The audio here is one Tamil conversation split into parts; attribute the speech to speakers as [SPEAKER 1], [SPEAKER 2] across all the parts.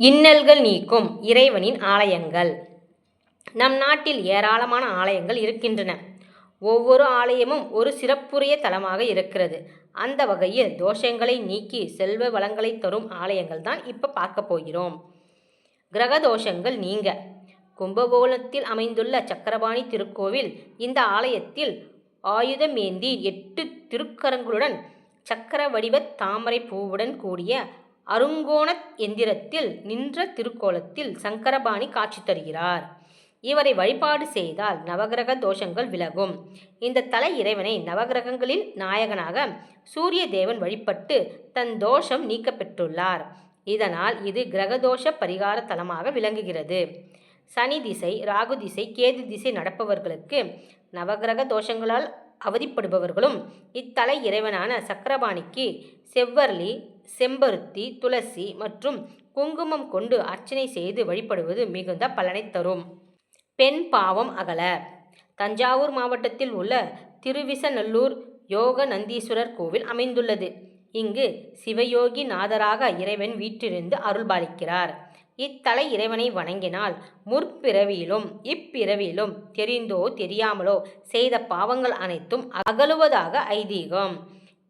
[SPEAKER 1] இன்னல்கள் நீக்கும் இறைவனின் ஆலயங்கள் நம் நாட்டில் ஏராளமான ஆலயங்கள் இருக்கின்றன. ஒவ்வொரு ஆலயமும் ஒரு சிறப்புரிய தலமாக இருக்கிறது. அந்த வகையில் தோஷங்களை நீக்கி செல்வ வளங்களை தரும் ஆலயங்கள் தான் இப்போ பார்க்க போகிறோம். கிரக தோஷங்கள் நீங்க கும்பகோணத்தில் அமைந்துள்ள சக்கரபாணி திருக்கோவில் இந்த ஆலயத்தில் ஆயுதமேந்தி எட்டு திருக்கரங்களுடன் சக்கர வடிவத் தாமரை பூவுடன் கூடிய அருங்கோண எந்திரத்தில் நின்ற திருக்கோலத்தில் சங்கரபாணி காட்சி தருகிறார். இவரை வழிபாடு செய்தால் நவக்கிரக தோஷங்கள் விலகும். இந்த தல இறைவனை நவகிரகங்களில் நாயகனாக சூரிய தேவன் வழிபட்டு தன் தோஷம் நீக்கப்பெற்றுள்ளார் இதனால் இது கிரகதோஷ பரிகார தலமாக விளங்குகிறது. சனி திசை ராகு திசை கேது திசை நடப்பவர்களுக்கு நவக்கிரக தோஷங்களால் அவதிப்படுபவர்களும் இத்தலை இறைவனான சக்கரபாணிக்கு செவ்வரளி செம்பருத்தி துளசி மற்றும் குங்குமம் கொண்டு அர்ச்சனை செய்து வழிபடுவது மிகுந்த பலனை தரும். பெண் பாவம் அகல தஞ்சாவூர் மாவட்டத்தில் உள்ள திருவிசநல்லூர் யோக நந்தீஸ்வரர் கோவில் அமைந்துள்ளது. இங்கு சிவயோகி நாதராக இறைவன் வீற்றிருந்து அருள்பாலிக்கிறார். இத்தலை இறைவனை வணங்கினால் முற்பிறவியிலும் இப்பிறவியிலும் தெரிந்தோ தெரியாமலோ செய்த பாவங்கள் அனைத்தும் அகலுவதாக ஐதீகம்.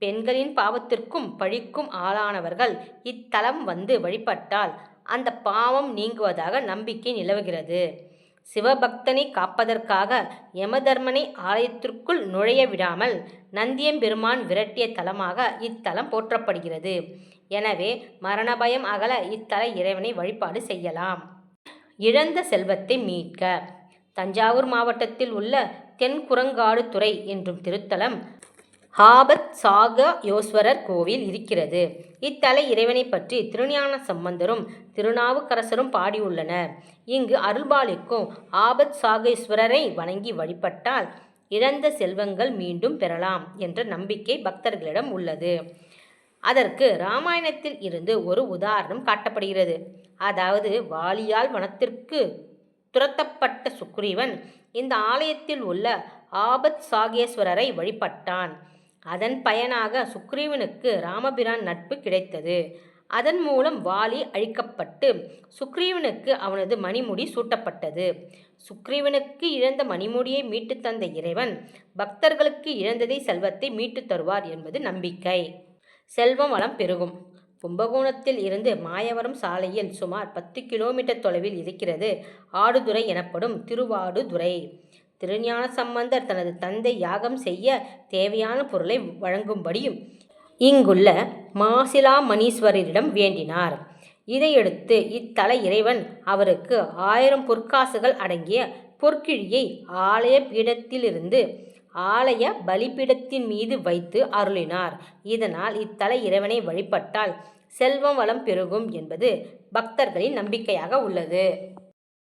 [SPEAKER 1] பெண்களின் பாவத்திற்கும் பழிக்கும் ஆளானவர்கள் இத்தலம் வந்து வழிபட்டால் அந்த பாவம் நீங்குவதாக நம்பிக்கை நிலவுகிறது. சிவபக்தனை காப்பதற்காக யமதர்மனை ஆலயத்திற்குள் நுழைய விடாமல் நந்தியம்பெருமான் விரட்டிய தலமாக இத்தலம் போற்றப்படுகிறது. எனவே மரணபயம் அகல இத்தல இறைவனை வழிபாடு செய்யலாம். இழந்த செல்வத்தை மீட்க தஞ்சாவூர் மாவட்டத்தில் உள்ள தென்குரங்காடுதுறை என்றும் திருத்தலம் ஆபத்சகாயேஸ்வரர் கோவில் இருக்கிறது. இத்தலை இறைவனைப் பற்றி திருஞான சம்பந்தரும் திருநாவுக்கரசரும் பாடியுள்ளனர். இங்கு அருள்பாலிக்கும் ஆபத்சகாயேஸ்வரரை வணங்கி வழிபட்டால் இழந்த செல்வங்கள் மீண்டும் பெறலாம் என்ற நம்பிக்கை பக்தர்களிடம் உள்ளது. அதற்கு ராமாயணத்தில் இருந்து ஒரு உதாரணம் காட்டப்படுகிறது. அதாவது வாலியால் வனத்திற்கு துரத்தப்பட்ட சுக்ரீவன் இந்த ஆலயத்தில் உள்ள ஆபத்சகாயேஸ்வரரை வழிபட்டான். அதன் பயனாக சுக்ரீவனுக்கு ராமபிரான் நட்பு கிடைத்தது. அதன் மூலம் வாலி அழிக்கப்பட்டு சுக்ரீவனுக்கு அவனது மணிமுடி சூட்டப்பட்டது. சுக்ரீவனுக்கு இழந்த மணிமுடியை மீட்டுத் தந்த இறைவன் பக்தர்களுக்கு இழந்ததை செல்வத்தை மீட்டுத் தருவார் என்பது நம்பிக்கை. செல்வம் வளம் பெருகும் கும்பகோணத்தில் இருந்து மாயவரம் சாலையில் சுமார் பத்து கிலோமீட்டர் தொலைவில் இருக்கிறது ஆடுதுறை எனப்படும் திருவாடுதுறை. திருஞான சம்பந்தர் தனது தந்தை யாகம் செய்ய தேவையான பொருளை வழங்கும்படி இங்குள்ள மாசிலா மணீஸ்வரரிடம் வேண்டினார். இதையடுத்து இத்தல இறைவன் அவருக்கு ஆயிரம் பொற்காசுகள் அடங்கிய பொற்கிழியை ஆலய பீடத்திலிருந்து ஆலய பலிபீடத்தின் மீது வைத்து அருளினார். இதனால் இத்தல இறைவனை வழிபட்டால் செல்வம் வளம் பெருகும் என்பது பக்தர்களின் நம்பிக்கையாக உள்ளது.